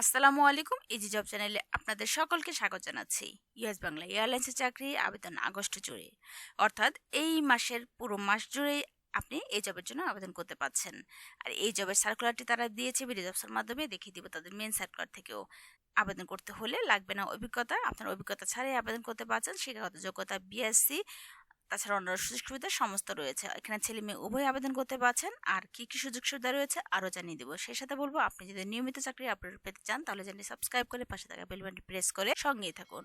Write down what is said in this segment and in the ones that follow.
আসসালামু আলাইকুম easy job চ্যানেলে আপনাদের সকলকে স্বাগত জানাচ্ছি। ইউএস বাংলা এয়ারলাইন্সের চাকরি আবেদন আগস্ট জুড়ে। অর্থাৎ এই মাসের পুরো মাস জুড়েই আপনি এই জবের জন্য আবেদন করতে পারছেন। আর এই জবের সার্কুলারটি তারা দিয়েছে বিডি জবসের মাধ্যমে, দেখিয়ে দিব তাদের মেন সার্কুলার থেকেও। আবেদন করতে হলে লাগবে না অভিজ্ঞতা, আপনার অভিজ্ঞতা ছাড়াই আবেদন করতে পারছেন, শিক্ষাগত যোগ্যতা বিএসসি তাছাড়া অন্যান্য সুযোগ সুবিধা সমস্ত রয়েছে। এখানে ছেলে মেয়ে উভয় আবেদন করতে পারছেন। আর কি কি সুযোগ সুবিধা রয়েছে আরও জানিয়ে দেবো। সেই সাথে বলব, আপনি যদি নিয়মিত চাকরি আপলোড পেতে চান, তাহলে জানি সাবস্ক্রাইব করে পাশে থাকা বেলবানটি প্রেস করে সঙ্গেই থাকুন।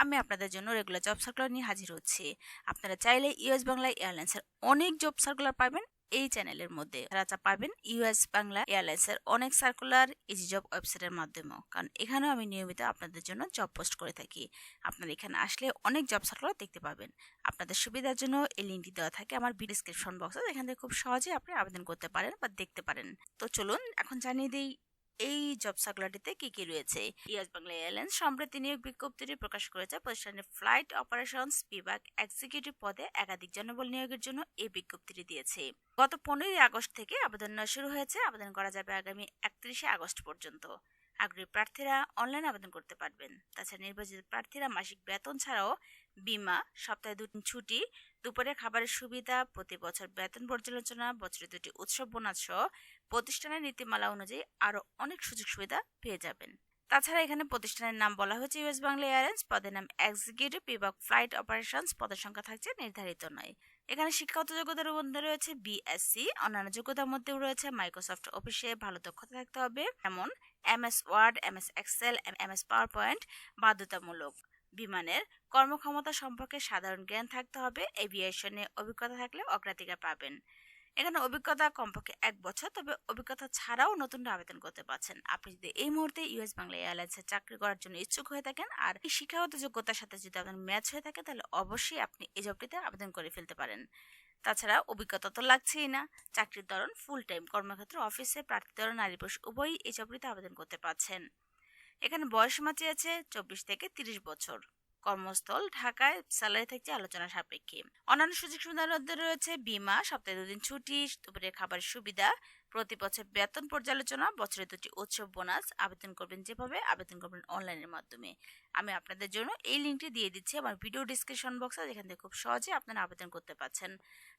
আমি আপনাদের জন্য রেগুলার জব সার্কুলার নিয়ে হাজির হচ্ছি। আপনারা চাইলে ইউএস বাংলা এয়ারলাইন্সের অনেক জব সার্কুলার পাবেন। এই চ্যানেলের মধ্যে রাজা পাবেন ইউএস বাংলা এয়ারলাইন্সের অনেক সার্কুলার ইজি জব ওয়েবসাইটের মাধ্যমেও। কারণ এখানেও আমি নিয়মিত আপনাদের জন্য জব পোস্ট করে থাকি। আপনারা এখানে আসলে অনেক জব সার্কুলার দেখতে পাবেন। আপনাদের সুবিধার জন্য এই লিঙ্কটি দেওয়া থাকে আমার ডিসক্রিপশন বক্সে এখান থেকে খুব সহজে আপনি আবেদন করতে পারেন বা দেখতে পারেন। তো চলুন, এখন জানিয়ে দিই এই জব সার্কুলারটিতে কি কি রয়েছে? ইয়াস বাংলা, এয়ারলাইন্স, সম্প্রতি নিয়োগ বিজ্ঞপ্তিটি প্রকাশ করেছে প্রতিষ্ঠানের ফ্লাইট অপারেশনস বিভাগ। এক্সিকিউটিভ পদে একাধিক জনবল নিয়োগের জন্য এই বিজ্ঞপ্তিটি দিয়েছে। গত পনেরোই আগস্ট থেকে আবেদন শুরু হয়েছে। আবেদন করা যাবে আগামী একত্রিশে আগস্ট পর্যন্ত। আগ্রহী প্রার্থীরা অনলাইন আবেদন করতে পারবেন। তাছাড়া নির্বাচিত প্রার্থীরা মাসিক বেতন ছাড়াও বিমা, সপ্তাহে দুটি ছুটি, দুপুরে খাবারের সুবিধা, প্রতি বছর বেতন পর্যালোচনা, বছরে দুটি উৎসব বোনাস সহ প্রতিষ্ঠানের নীতিমালা অনুযায়ী আরও অনেক সুযোগ সুবিধা পেয়ে যাবেন। তাছাড়া এখানে প্রতিষ্ঠানের নাম বলা হয়েছে ইউএস বাংলা এয়ারলাইন্স পদের নাম এক্সিকিউটিভ বিভাগ ফ্লাইট অপারেশনস পদের সংখ্যা থাকছে নির্ধারিত নয়। এখানে শিক্ষাগত যোগ্যতার মধ্যে রয়েছে বিএসসি অন্যান্য যোগ্যতার মধ্যেও রয়েছে মাইক্রোসফট অফিসে ভালো দক্ষতা থাকতে হবে, যেমন M S Word M S Excel M S PowerPoint বাধ্যতামূলক বিমানের কর্মক্ষমতা সম্পর্কে সাধারণ জ্ঞান থাকতে হবে এভিয়েশনে অভিজ্ঞতা থাকলে অগ্রাধিকার পাবেন। এখানে অভিজ্ঞতা কমপক্ষে এক বছর, তবে অভিজ্ঞতা ছাড়াও নতুন আবেদন করতে পারছেন। আপনি যদি এই মুহূর্তে ইউএস বাংলা এয়ারলাইন্সে চাকরি করার জন্য ইচ্ছুক হয়ে থাকেন আর এই শিক্ষাগত যোগ্যতার সাথে যদি আপনার ম্যাচ হয়ে থাকে, তাহলে অবশ্যই আপনি এই জবটিতে আবেদন করে ফেলতে পারেন। তাছাড়া অভিজ্ঞতা তো লাগছেই না। চাকরির ধরন ফুল টাইম কর্মক্ষেত্র অফিসে প্রার্থী ধরন নারী পুরুষ উভয়ই এই চাকরিতে আবেদন করতে পারছেন। এখানে বয়স মাচি আছে চব্বিশ থেকে তিরিশ বছর। কর্মস্থল, ঢাকায় স্যালারি থাকছে আলোচনা সাপেক্ষে। অন্যান্য সুযোগ সুবিধার মধ্যে রয়েছে বিমা, সপ্তাহে দুদিন ছুটি, দুপুরে খাবারের সুবিধা, প্রতি বছর বেতন পর্যালোচনা, বছরে দুটি উৎসব বোনাস, আবেদন করবেন যেভাবে, আবেদন করবেন অনলাইনের মাধ্যমে। আমি আপনাদের জন্য এই লিঙ্কটি দিয়ে দিচ্ছি আমার ভিডিও ডিসক্রিপশন বক্সে, যেখান থেকে খুব সহজে আপনারা আবেদন করতে পারছেন।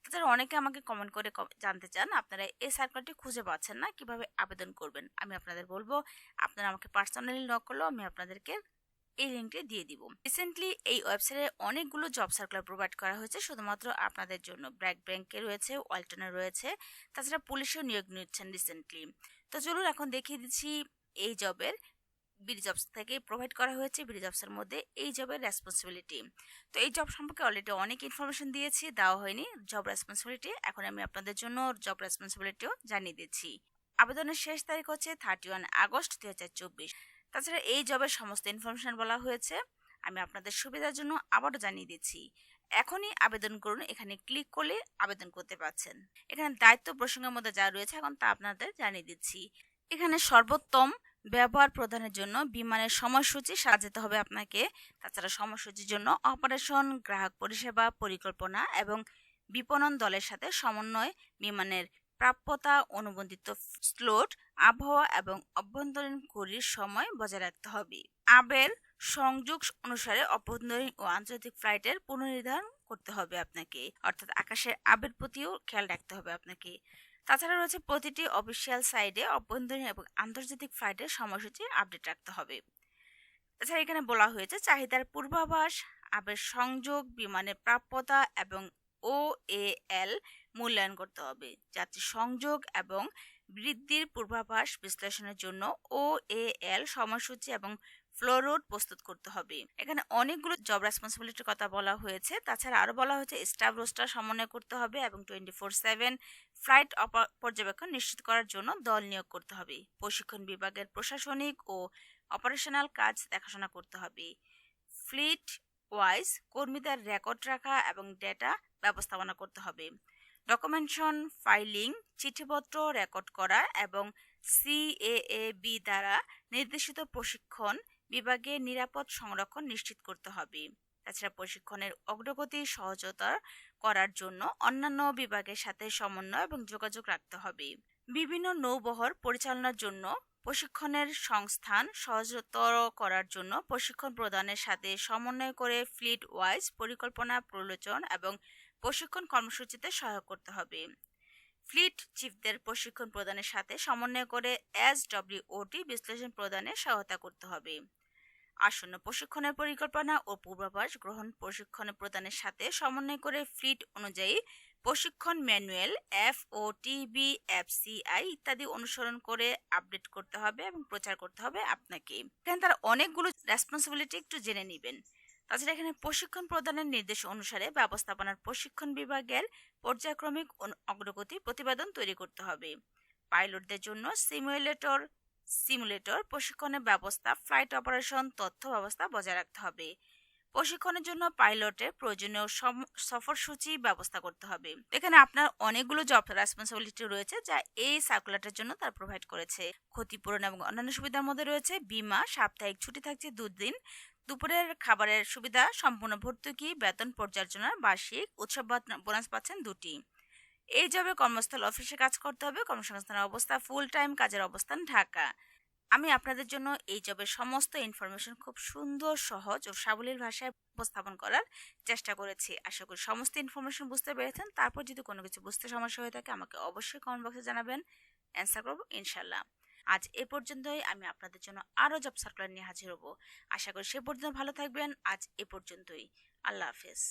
তাছাড়া অনেকে আমাকে কমেন্ট করে জানতে চান, আপনারা এই সার্কুলারটি খুঁজে পাচ্ছেন না, কীভাবে আবেদন করবেন? আমি আপনাদের বলব, আপনারা আমাকে পার্সোনালি নক করলেও আমি আপনাদেরকে এই লিঙ্কটি দিয়ে দিব। রিসেন্টলি এই ওয়েবসাইটে অনেকগুলো জব সার্কুলার প্রোভাইড করা হয়েছে, শুধুমাত্র আপনাদের জন্য। ব্র্যাক ব্যাংকে রয়েছে ওয়ালটনে রয়েছে, তাছাড়া পুলিশেও নিয়োগ নিচ্ছেন রিসেন্টলি তো চলুন এখন দেখিয়ে দিচ্ছি এই জবের বিডি জবস থেকে প্রোভাইড করা হয়েছে বিডি জবসের মধ্যে এই জবের রেসপন্সিবিলিটি তো এই জব সম্পর্কে অলরেডি অনেক ইনফরমেশন দিয়েছি, দেওয়া হয়নি। জব রেসপন্সিবিলিটি এখন আমি আপনাদের জন্য জব রেসপন্সিবিলিটিও জানিয়ে দিচ্ছি। আবেদনের শেষ তারিখ হচ্ছে থার্টি ওয়ান আগস্ট দু হাজার চব্বিশ। তাছাড়া এই জবের সমস্ত ইনফরমেশন বলা হয়েছে। আমি আপনাদের সুবিধার জন্য আবারও জানিয়ে দিচ্ছি, এখনই আবেদন করুন, এখানে ক্লিক করলে আবেদন করতে পারছেন। এখানে দায়িত্ব প্রসঙ্গের মধ্যে যা রয়েছে এখন তা আপনাদের জানিয়ে দিচ্ছি। এখানে সর্বোত্তম ব্যবহার প্রদানের জন্য বিমানের সময়সূচি সাজাতে হবে আপনাকে। তাছাড়া সময়সূচির জন্য অপারেশন গ্রাহক পরিষেবা, পরিকল্পনা এবং বিপণন দলের সাথে সমন্বয় বিমানের প্রাপ্যতা অনুবন্ধিত স্লোট, আবহাওয়া এবং অভ্যন্তরীণ ঘড়ির সময় বজায় রাখতে হবে। আবের সংযোগ অনুসারে অভ্যন্তরীণ ও আন্তর্জাতিক ফ্লাইটের পুনর্নির্ধারণ করতে হবে আপনাকে। অর্থাৎ আকাশের আবের প্রতিও খেয়াল রাখতে হবে আপনাকে। তাছাড়া রয়েছে প্রতিটি অফিসিয়াল সাইডে অভ্যন্তরীণ এবং আন্তর্জাতিক ফ্লাইটের সময়সূচি আপডেট রাখতে হবে। এছাড়া এখানে বলা হয়েছে চাহিদার পূর্বাভাস, আবের সংযোগ, বিমানের প্রাপ্যতা এবং ও এ এল মূল্যায়ন করতে হবে। যাত্রী সংযোগ এবং বৃদ্ধির পূর্বাভাস বিশ্লেষণের জন্য ও এ এল সময়সূচি এবং ফ্লোরোড প্রস্তুত করতে হবে। এখানে অনেকগুলো জব রেসপন্সিবিলিটির কথা বলা হয়েছে। তাছাড়া আরও বলা হয়েছে স্টাফ রোস্টার সমন্বয় করতে হবে এবং টোয়েন্টি ফোর সেভেন ফ্লাইট পর্যবেক্ষণ নিশ্চিত করার জন্য দল নিয়োগ করতে হবে। প্রশিক্ষণ বিভাগের প্রশাসনিক ও অপারেশনাল কাজ দেখাশোনা করতে হবে। ফ্লিট ওয়াইজ কর্মীদের রেকর্ড রাখা এবং ডেটা ব্যবস্থাপনা করতে হবে। ডকুমেন্টেশন ফাইলিং চিঠিপত্র রেকর্ড করা এবং সিএএবি দ্বারা নির্দেশিত প্রশিক্ষণ বিভাগে নিরাপদ সংরক্ষণ নিশ্চিত করতে হবে। তাছাড়া প্রশিক্ষণের অগ্রগতি সহজতা করার জন্য অন্যান্য বিভাগের সাথে সমন্বয় এবং যোগাযোগ রাখতে হবে। বিভিন্ন নৌবহর পরিচালনার জন্য প্রশিক্ষণের সংস্থান সহজতর করার জন্য প্রশিক্ষণ প্রদানের সাথে সমন্বয় করে ফ্লিট ওয়াইজ পরিকল্পনা, প্রলোচন এবং প্রশিক্ষণ কর্মসূচিতে সহায়ক করতে হবে। ফ্লিট চিফদের প্রশিক্ষণ প্রদানের সাথে সমন্বয় করে এস ডব্লিউওটি বিশ্লেষণ প্রদানে সহায়তা করতে হবে। আসন্ন প্রশিক্ষণের পরিকল্পনা ও পূর্বাভাস গ্রহণ প্রশিক্ষণ প্রদানের সাথে সমন্বয় করে ফ্লিট অনুযায়ী প্রশিক্ষণ manual, F O TB FCI ইত্যাদি অনুসরণ করে আপডেট করতে হবে এবং প্রচার করতে হবে আপনাকে। এখানে তার অনেকগুলো রেসপন্সিবিলিটি একটু জেনে নেবেন। তাছাড়া এখানে প্রশিক্ষণ প্রদানের নির্দেশ অনুসারে ব্যবস্থাপনার প্রশিক্ষণ বিভাগের পর্যায়ক্রমিক অগ্রগতি প্রতিবেদন তৈরি করতে হবে। পাইলটদের জন্য সিমুলেটর সিমুলেটর প্রশিক্ষণের ব্যবস্থা, ফ্লাইট অপারেশন, তথ্য ব্যবস্থা বজায় রাখতে হবে। প্রশিক্ষণের জন্য পাইলটের প্রয়োজনীয় সফরসূচি ব্যবস্থা করতে হবে। এখানে আপনার অনেকগুলো জব রেসপন্সিবিলিটি রয়েছে যা এই সার্কুলারটার জন্য তারা প্রোভাইড করেছে। ক্ষতিপূরণ এবং অন্যান্য সুবিধার মধ্যে রয়েছে, বিমা, সাপ্তাহিক ছুটি থাকছে দুদিন দুপুরের খাবারের সুবিধা সম্পূর্ণ ভর্তুকি, বেতন পর্যালোচনা বার্ষিক উৎসব বোনাস পাচ্ছেন দুটি। এই জবে কর্মস্থল অফিসে কাজ করতে হবে। কর্মসংস্থানের অবস্থা ফুল টাইম কাজের অবস্থান ঢাকা। আমি আপনাদের জন্য এই জবের সমস্ত ইনফরমেশন খুব সুন্দর, সহজ ও সাবলীল ভাষায় উপস্থাপন করার চেষ্টা করেছি। আশা করি সমস্ত ইনফরমেশন বুঝতে পেরেছেন। তারপর যদি কোনো কিছু বুঝতে সমস্যা হয়ে থাকে, আমাকে অবশ্যই কমেন্ট বক্সে জানাবেন। অ্যান্সার করব, ইনশাল্লাহ। আজ এ পর্যন্তই। আমি আপনাদের জন্য আরও জব সার্কুলার নিয়ে হাজির হব। আশা করি সে পর্যন্ত ভালো থাকবেন। আজ এ পর্যন্তই। আল্লাহ হাফেজ।